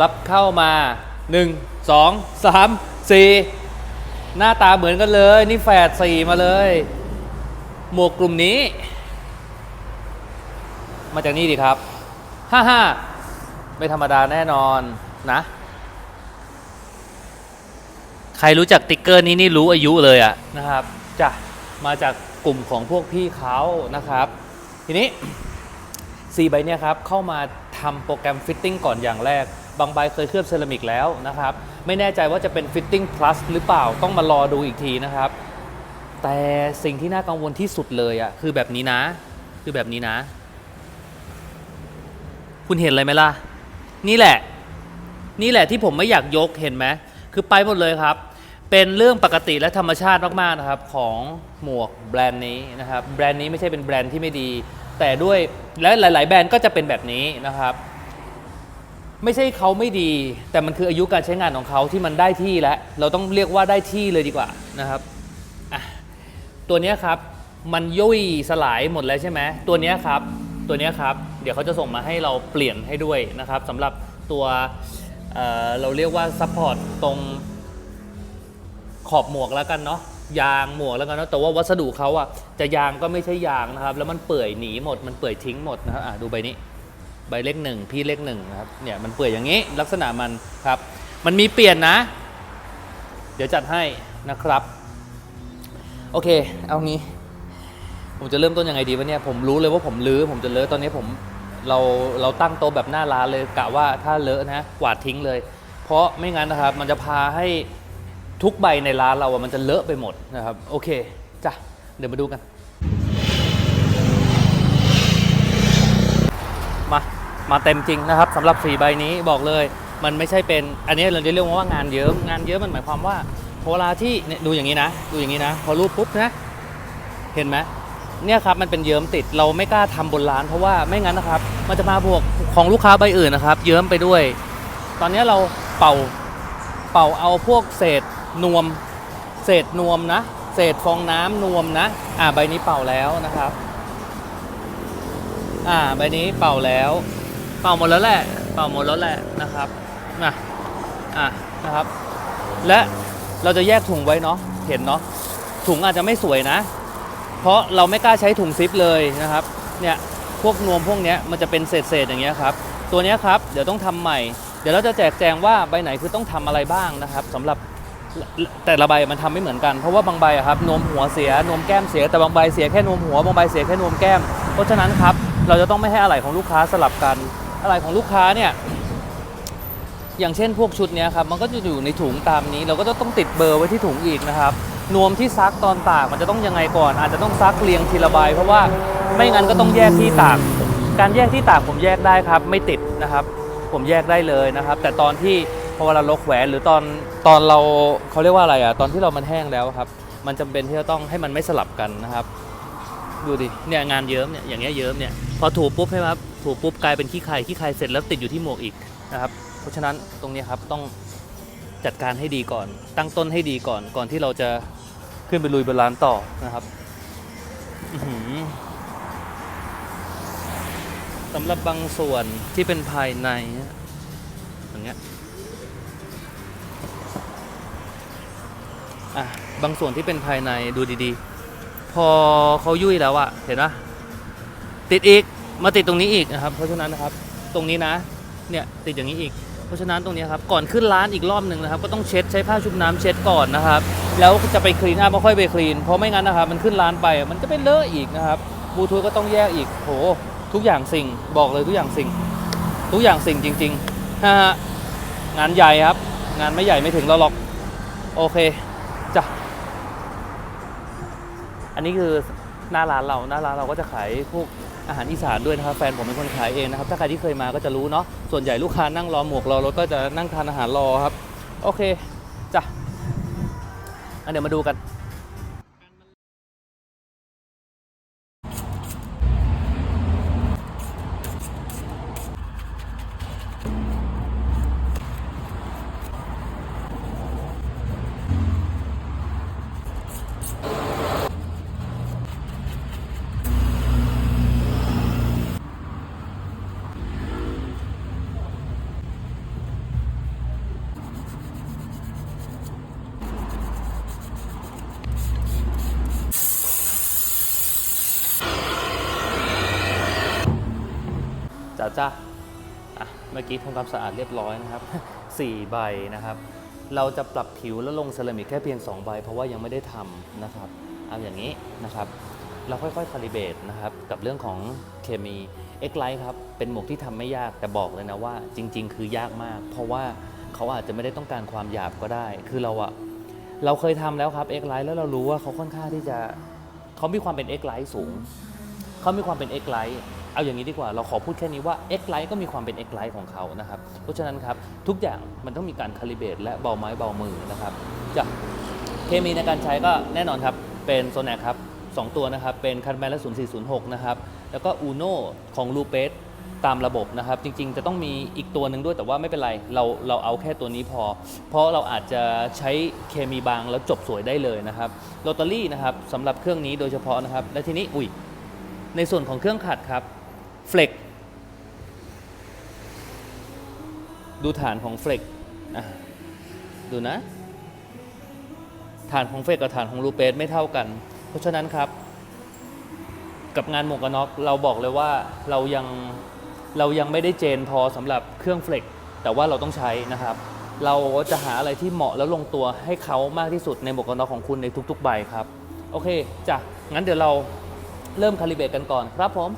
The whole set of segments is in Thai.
รับเข้ามา 1 2 3 4 หน้าตาเหมือนกันเลย นี่แฝดสี่มาเลย หมวกกลุ่มนี้ มาจากนี่ดิครับ55ไม่ธรรมดาแน่นอนนะ ใครรู้จักติ๊กเกอร์นี้นี่รู้อายุเลยอะนะครับจะมาจากกลุ่มของพวกพี่เขานะครับ ทีนี้4ใบเนี่ยครับ เข้ามาทำโปรแกรมฟิตติ้งก่อนอย่างแรก บางใบเคยเคลือบเซรามิกแล้วนะครับ ไม่แน่ใจว่าจะเป็นฟิตติ้ง plus หรือเปล่าต้องมารอดูอีกทีนะครับ แต่สิ่งที่น่ากังวลที่สุดเลยอะคือแบบนี้นะ คือแบบนี้นะ คุณเห็นอะไรไหมล่ะ นี่แหละ นี่แหละที่ผมไม่อยากยกเห็นไหมคือไปหมดเลยครับเป็นเรื่องปกติและธรรมชาติมากๆนะครับของหมวกแบรนด์นี้นะครับแบรนด์นี้ไม่ใช่เป็นแบรนด์ที่ไม่ดี แต่ด้วยและหลาย ๆ แบรนด์ก็จะเป็นแบบนี้นะครับ ไม่ใช่เขาไม่ดี แต่มันคืออายุการใช้งานของเขาที่มันได้ที่แล้ว เราต้องเรียกว่าได้ที่เลยดีกว่านะครับอะตัวนี้ครับมันย่อยสลายหมดแล้วใช่ไหมตัวนี้ครับตัวนี้ครับ เดี๋ยวเขาจะส่งมาให้เราเปลี่ยนให้ด้วยนะครับสำหรับตัวเเราเรียกว่าซัพพอร์ตตรงขอบหมวกแล้วกันเนาะยางหมวกแล้วกันเนาะแต่ว่าวัสดุเขาอะจะยางก็ไม่ใช่ยางนะครับ แล้วมันเปื่อยหนีหมดมันเปื่อยทิ้งหมดนะครับอะดูใบนี้ ใบเลขหนึ่งพี่เลขหนึ่งนะครับเนี่ยมันเปื่อยอย่างนี้ลักษณะมันครับ มันมีเปลี่ยนนะ เดี๋ยวจัดให้นะครับ โอเค เอางี้ ผมจะเริ่มต้นยังไงดีวะเนี่ยผมรู้เลยว่าผมลื้อผมจะเลอะตอนนี้ผมเราเราตั้งโต๊ะแบบหน้าร้านเลยกะว่าถ้าเลอะนะกวาดทิ้งเลย เพราะไม่งั้นนะครับ มันจะพาให้ทุกใบในร้านเราอะมันจะเลอะไปหมดนะครับ โอเคจ้ะเดี๋ยวมาดูกัน มามาเต็มจริงนะครับสำหรับ4ใบนี้บอกเลย มันไม่ใช่เป็นอันนี้เราจะเรียกว่างานเยิ้มงานเยิ้มมันหมายความว่าเวลาที่เนี่ยดูอย่างนี้นะ ดูอย่างนี้นะ พอรูปปุ๊บนะเห็นไหมเนี่ยครับมันเป็นเยิ้มติดเราไม่กล้าทำบนร้าน เพราะว่าไม่งั้นนะครับ มันจะมาบวกของลูกค้าใบอื่นนะครับ เยิ้มไปด้วย ตอนนี้เราเป่าเป่าเอาพวกเศษนวม เศษนวมนะ เศษฟองน้ำนวมนะ อ่าใบนี้เป่าแล้วนะครับ อ่าใบนี้เป่าแล้ว เป่าหมดแล้วแหละ เป่าหมดแล้วแหละนะครับนะอะนะครับ และเราจะแยกถุงไว้เนาะเห็นเนาะถุงอาจจะไม่สวยนะ เพราะเราไม่กล้าใช้ถุงซิปเลยนะครับ เนี่ยพวกนวมพวกเนี้ยมันจะเป็นเศษๆอย่างเงี้ยครับ ตัวเนี้ยครับเดี๋ยวต้องทำใหม่ เดี๋ยวเราจะแจกแจงว่าใบไหนคือต้องทำอะไรบ้างนะครับสำหรับแต่ละใบมันทำไม่เหมือนกัน เพราะว่าบางใบครับนวมหัวเสียนวมแก้มเสียแต่บางใบเสียแค่นวมหัวบางใบเสียแค่นวมแก้ม เพราะฉะนั้นครับ เราจะต้องไม่ให้อะไหล่ของลูกค้าสลับกัน อะไหล่ของลูกค้าเนี่ย อย่างเช่นพวกชุดเนี้ยครับมันก็จะอยู่ในถุงตามนี้ เราก็จะต้องติดเบอร์ไว้ที่ถุงอีกนะครับนวมที่ซักตอนตากมันจะต้องยังไงก่อน อาจจะต้องซักเรียงทีละใบเพราะว่าไม่งั้นก็ต้องแยกที่ตาก การแยกที่ตากผมแยกได้ครับ ไม่ติดนะครับ ผมแยกได้เลยนะครับ แต่ตอนที่พอเวลาเราแขวนหรือตอนตอนเราเขาเรียกว่าอะไรอะตอนที่เรามันแห้งแล้วครับ มันจำเป็นที่จะต้องให้มันไม่สลับกันนะครับ ดูดิเนี่ยงานเยิ้มเนี่ยอย่างเงี้ยเยิ้มเนี่ยพอถูปุ๊บใช่ไหมครับถูปุ๊บกลายเป็นขี้ไข่ขี้ไข่เสร็จแล้วติดอยู่ที่หมวกอีกนะครับ เพราะฉะนั้นตรงนี้ครับต้องจัดการให้ดีก่อน ตั้งต้นให้ดีก่อนก่อนที่เราจะขึ้นไปลุยบนร้านต่อนะครับสำหรับบางส่วนที่เป็นภายในอย่างเงี้ยอะบางส่วนที่เป็นภายในดูดีๆ พอเขายุ่ยแล้วอะเห็นปะ ติดอีกมาติดตรงนี้อีกนะครับ เพราะฉะนั้นนะครับตรงนี้นะเนี่ยติดอย่างนี้อีก เพราะฉะนั้นตรงนี้ครับก่อนขึ้นร้านอีกรอบหนึ่งนะครับ ก็ต้องเช็ดใช้ผ้าชุบน้ำเช็ดก่อนนะครับ แล้วจะไปคลีนอัพไม่ค่อยไปคลีนเพราะไม่งั้นนะครับมันขึ้นร้านไปมันจะเป็นเลอะอีกนะครับบลูทูธก็ต้องแยกอีกโหทุกอย่างสิ่งบอกเลยทุกอย่างสิ่ง ทุกอย่างสิ่งจริงๆฮะงานใหญ่ครับ งานไม่ใหญ่ไม่ถึงเราหรอกโอเคจ้ะอันนี้คือ หน้าร้านเราหน้าร้านเราก็จะขายพวกอาหารอีสานด้วยนะครับแฟนผมเป็นคนขายเองนะครับถ้าใครที่เคยมาก็จะรู้เนาะส่วนใหญ่ลูกค้านั่งรอหมวกรอรถก็จะนั่งทานอาหารรอครับ โอเคจ้ะอันเดี๋ยวมาดูกัน จ้าจ้าอะเมื่อกี้ทำความสะอาดเรียบร้อยนะครับ 4 ใบนะครับ เราจะปรับผิวแล้วลงเซรามิกแค่เพียง 2 ใบ เพราะว่ายังไม่ได้ทำนะครับเอาอย่างนี้นะครับ เราค่อยๆคาลิเบตนะครับ กับเรื่องของเคมี X Light ครับ เป็นหมวกที่ทำไม่ยากแต่บอกเลยนะว่า จริง ๆ คือยากมาก เพราะว่าเขาอาจจะไม่ได้ต้องการความหยาบก็ได้ คือเราอะเราเคยทำแล้วครับ X Light แล้วเรารู้ว่าเขาค่อนข้างที่จะเขามีความเป็น X Light สูงเขามีความเป็น X Lite เอาอย่างนี้ดีกว่าเราขอพูดแค่นี้ว่า X Lite ก็มีความเป็น X Lite ของเขานะครับ เพราะฉะนั้นครับทุกอย่างมันต้องมีการคาลิเบตและเบาไม้เบามือนะครับจะเคมีในการใช้ก็แน่นอนครับเป็นโซนแนครับสองตัวนะครับเป็นคันแมนและ 0406 นะครับ แล้วก็อูโนของลูเปสตามระบบนะครับ จริงๆ จะต้องมีอีกตัวหนึ่งด้วยแต่ว่าไม่เป็นไร เราเราเอาแค่ตัวนี้พอ เพราะเราอาจจะใช้เคมีบางแล้วจบสวยได้เลยนะครับโรตารี่นะครับสำหรับเครื่องนี้โดยเฉพาะนะครับ และทีนี้ อุ้ยในส่วนของเครื่องขัดครับ เฟล็กดูฐานของเฟล็กดูนะ ฐานของเฟล็กกับฐานของลูเปสไม่เท่ากัน เพราะฉะนั้นครับ กับงานหมวกกันน็อกเราบอกเลยว่าเรายังเรายังไม่ได้เจนพอสำหรับเครื่องเฟล็กแต่ว่าเราต้องใช้นะครับ เราจะหาอะไรที่เหมาะแล้วลงตัวให้เขามากที่สุดในหมวกกันน็อกของคุณในทุกๆใบครับ โอเคจ้ะงั้นเดี๋ยวเราเริ่มคาลิเบตกันก่อนครับผม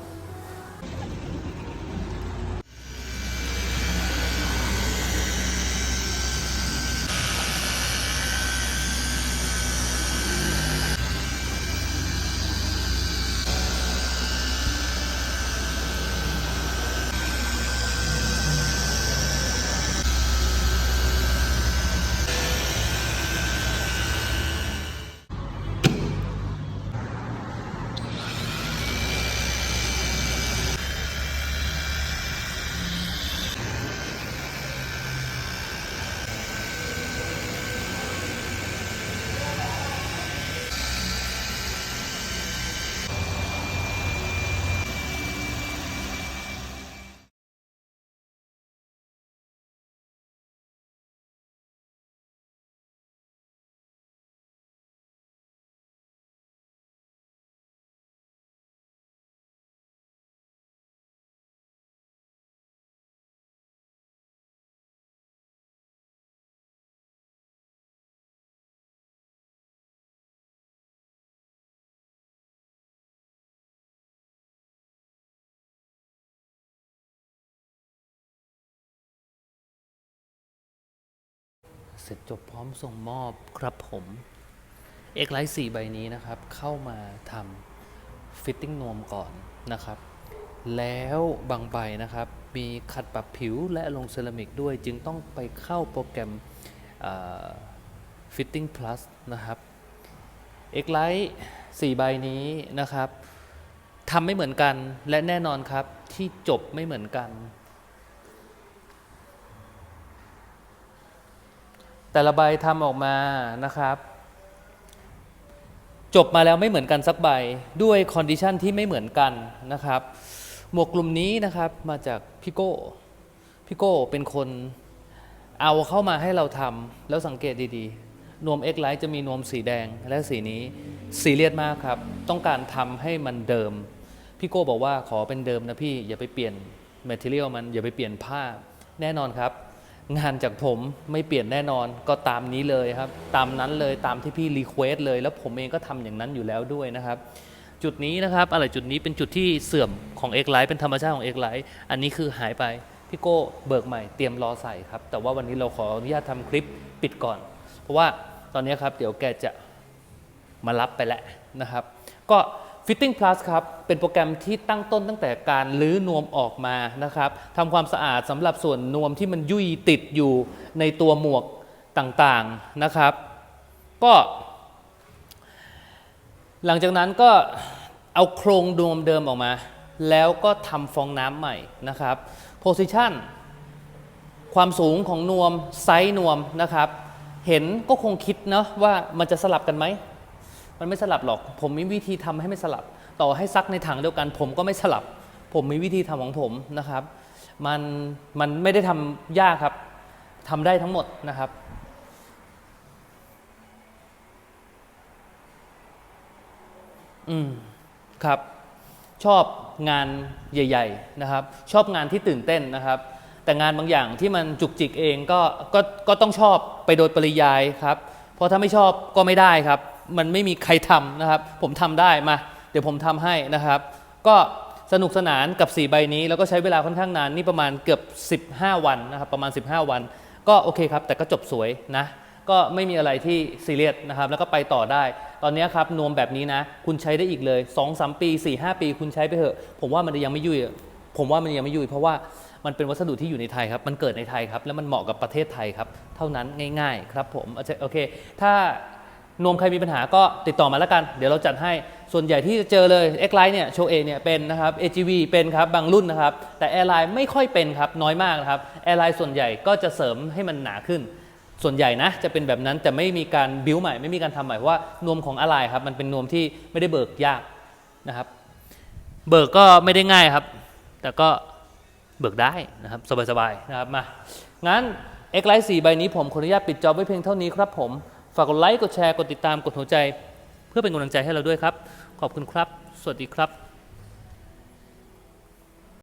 เสร็จจบพร้อมส่งมอบครับผมเอกไลท์4ใบนี้นะครับ เข้ามาทำฟิตติ้งนวมก่อนนะครับ แล้วบางใบนะครับ มีขัดปรับผิวและลงเซรามิกด้วย จึงต้องไปเข้าโปรแกรมฟิตติ้ง plus นะครับเอกไลท์4ใบนี้นะครับทำไม่เหมือนกันและแน่นอนครับที่จบไม่เหมือนกัน แต่ละใบทำออกมานะครับ จบมาแล้วไม่เหมือนกันสักใบด้วยคอนดิชันที่ไม่เหมือนกันนะครับ หมวกกลุ่มนี้นะครับมาจากพี่โก้พี่โก้เป็นคนเอาเข้ามาให้เราทำแล้วสังเกตดีๆ นวม X Lite จะมีนวมสีแดงและสีนี้ซีเรียสมากครับ ต้องการทำให้มันเดิม พี่โก้บอกว่าขอเป็นเดิมนะพี่ อย่าไปเปลี่ยน Material มันอย่าไปเปลี่ยนผ้าแน่นอนครับ งานจากผมไม่เปลี่ยนแน่นอนก็ตามนี้เลยครับ ตามนั้นเลยตามที่พี่รีเควสเลย แล้วผมเองก็ทำอย่างนั้นอยู่แล้วด้วยนะครับ จุดนี้นะครับอะไรจุดนี้เป็นจุดที่เสื่อมของ X Lite เป็นธรรมชาติของ X Lite อันนี้คือหายไปพี่โก้เบิกใหม่เตรียมรอใส่ครับ แต่ว่าวันนี้เราขออนุญาตทำคลิปปิดก่อน เพราะว่าตอนนี้ครับเดี๋ยวแกจะมารับไปแล้วนะครับ ก็ Fitting Plus ครับ เป็นโปรแกรมที่ตั้งต้นตั้งแต่การลื้อนวมออกมานะครับทำความสะอาดสำหรับส่วนนวมที่มันยุ่ยติดอยู่ในตัวหมวกต่างๆนะครับ ก็ หลังจากนั้นก็เอาโครงนวมเดิมออกมา แล้วก็ทำฟองน้ำใหม่นะครับ Position ความสูงของนวมไซส์นวมนะครับ เห็นก็คงคิดเนาะว่ามันจะสลับกันไหม มันไม่สลับหรอก ผมมีวิธีทำให้ไม่สลับ ต่อให้ซักในถังเดียวกัน ผมก็ไม่สลับ ผมมีวิธีทำของผมนะครับ มันมันไม่ได้ทำยากครับทำได้ทั้งหมดนะครับอืมครับชอบงานใหญ่ ๆนะครับ ชอบงานที่ตื่นเต้นนะครับ แต่งานบางอย่างที่มันจุกจิกเองก็ก็ก็ต้องชอบไปโดยปริยายครับ เพราะถ้าไม่ชอบก็ไม่ได้ครับ มันไม่มีใครทำนะครับ ผมทำได้มา เดี๋ยวผมทำให้นะครับ ก็สนุกสนานกับ 4 ใบนี้ แล้วก็ใช้เวลาค่อนข้างนานนี่ประมาณเกือบ 15 วันนะครับประมาณ 15 วัน ก็โอเคครับ แต่ก็จบสวยนะ ก็ไม่มีอะไรที่ซีเรียสนะครับ แล้วก็ไปต่อได้ ตอนนี้ครับนวมแบบนี้นะ คุณใช้ได้อีกเลย 2-3 ปี 4-5 ปี คุณใช้ไปเถอะ ผมว่ามันยังไม่ยุ่ยผมว่ามันยังไม่ยุ่ยเพราะว่ามันเป็นวัสดุที่อยู่ในไทยครับ มันเกิดในไทยครับ แล้วมันเหมาะกับประเทศไทยครับ เท่านั้นง่าย ๆ ครับผม โอเค ถ้า นวมใครมีปัญหาก็ติดต่อมาแล้วกัน เดี๋ยวเราจัดให้ส่วนใหญ่ที่จะเจอเลย X Line เนี่ยโชเอเนี่ยเป็นนะครับ AGV เป็นครับบางรุ่นนะครับ แต่แอร์ไลน์ไม่ค่อยเป็นครับน้อยมากนะครับแอร์ไลน์ส่วนใหญ่ก็จะเสริมให้มันหนาขึ้น ส่วนใหญ่นะจะเป็นแบบนั้นแต่ไม่มีการบิวใหม่ไม่มีการทำใหม่เพราะว่านวมของอะไรครับมันเป็นนวมที่ไม่ได้เบิกยากนะครับเบิกก็ไม่ได้ง่ายครับ แต่ก็เบิกได้นะครับสบายๆนะครับมางั้น X Lite 4ใบนี้ผมขออนุญาตปิดจอบไว้เพียงเท่านี้ครับผม ฝากกดไลค์ กดแชร์ กดติดตาม กดหัวใจ เพื่อเป็นกำลังใจให้เราด้วยครับ ขอบคุณครับ สวัสดีครับ